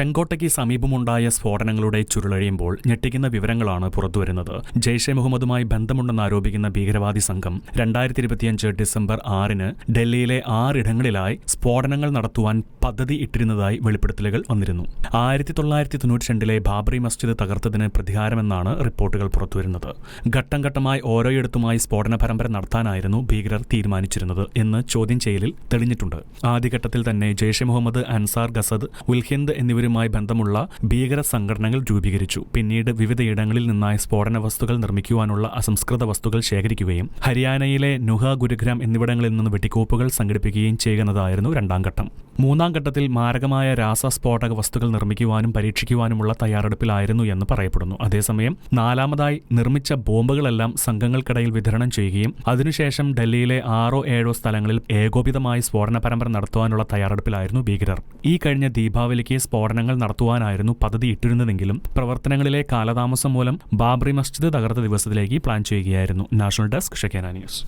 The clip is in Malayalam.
ചെങ്കോട്ടയ്ക്ക് സമീപമുണ്ടായ സ്ഫോടനങ്ങളുടെ ചുരുളഴിയുമ്പോൾ ഞെട്ടിക്കുന്ന വിവരങ്ങളാണ് പുറത്തുവരുന്നത്. ജെയ്ഷെ മുഹമ്മദുമായി ബന്ധമുണ്ടെന്ന് ആരോപിക്കുന്ന ഭീകരവാദി സംഘം രണ്ടായിരത്തി ഇരുപത്തിയഞ്ച് ഡിസംബർ ആറിന് ഡൽഹിയിലെ ആറിടങ്ങളിലായി സ്ഫോടനങ്ങൾ നടത്തുവാൻ പദ്ധതി ഇട്ടിരുന്നതായി വെളിപ്പെടുത്തലുകൾ വന്നിരുന്നു. ആയിരത്തി തൊള്ളായിരത്തി തൊണ്ണൂറ്റി രണ്ടിലെ ബാബറി മസ്ജിദ് തകർത്തതിന് പ്രതികാരമെന്നാണ് റിപ്പോർട്ടുകൾ പുറത്തുവരുന്നത്. ഘട്ടം ഘട്ടമായി ഓരോയിടത്തുമായി സ്ഫോടന പരമ്പര നടത്താനായിരുന്നു ഭീകരർ തീരുമാനിച്ചിരുന്നത് എന്ന് ചോദ്യം ചെയ്യലിൽ തെളിഞ്ഞിട്ടുണ്ട്. ആദ്യഘട്ടത്തിൽ തന്നെ ജെയ്ഷെ മുഹമ്മദ് അൻസാർ ഗസദ് ഉൽഹിന്ദ് എന്നിവരുമായി ബന്ധമുള്ള ഭീകര സംഘടനകൾ രൂപീകരിച്ചു. പിന്നീട് വിവിധയിടങ്ങളിൽ നിന്നായി സ്ഫോടന വസ്തുക്കൾ നിർമ്മിക്കുവാനുള്ള അസംസ്കൃത വസ്തുക്കൾ ശേഖരിക്കുകയും ഹരിയാനയിലെ നുഹ ഗുരുഗ്രാം എന്നിവിടങ്ങളിൽ നിന്ന് വെട്ടിക്കോപ്പുകൾ സംഘടിപ്പിക്കുകയും ചെയ്യുന്നതായിരുന്നു രണ്ടാം ഘട്ടം. മൂന്നാം ഘട്ടത്തിൽ മാരകമായ രാസസ്ഫോടക വസ്തുക്കൾ നിർമ്മിക്കുവാനും പരീക്ഷിക്കുവാനുമുള്ള തയ്യാറെടുപ്പിലായിരുന്നു എന്ന് പറയപ്പെടുന്നു. അതേസമയം നാലാമതായി നിർമ്മിച്ച ബോംബുകളെല്ലാം സംഘങ്ങൾക്കിടയിൽ വിതരണം ചെയ്യുകയും അതിനുശേഷം ഡൽഹിയിലെ ആറോ ഏഴോ സ്ഥലങ്ങളിൽ ഏകോപിതമായി സ്ഫോടന പരമ്പര നടത്തുവാനുള്ള തയ്യാറെടുപ്പിലായിരുന്നു ഭീകരർ. ഈ കഴിഞ്ഞ ദീപാവലിക്ക് സ്ഫോടനങ്ങൾ നടത്തുവാനായിരുന്നു പദ്ധതി ഇട്ടിരുന്നതെങ്കിലും പ്രവർത്തനങ്ങളിലെ കാലതാമസം മൂലം ബാബറി മസ്ജിദ് തകർത്ത ദിവസത്തിലേക്ക് പ്ലാൻ ചെയ്യുകയായിരുന്നു. നാഷണൽ ഡെസ്ക് ഷെക്കേന ന്യൂസ്.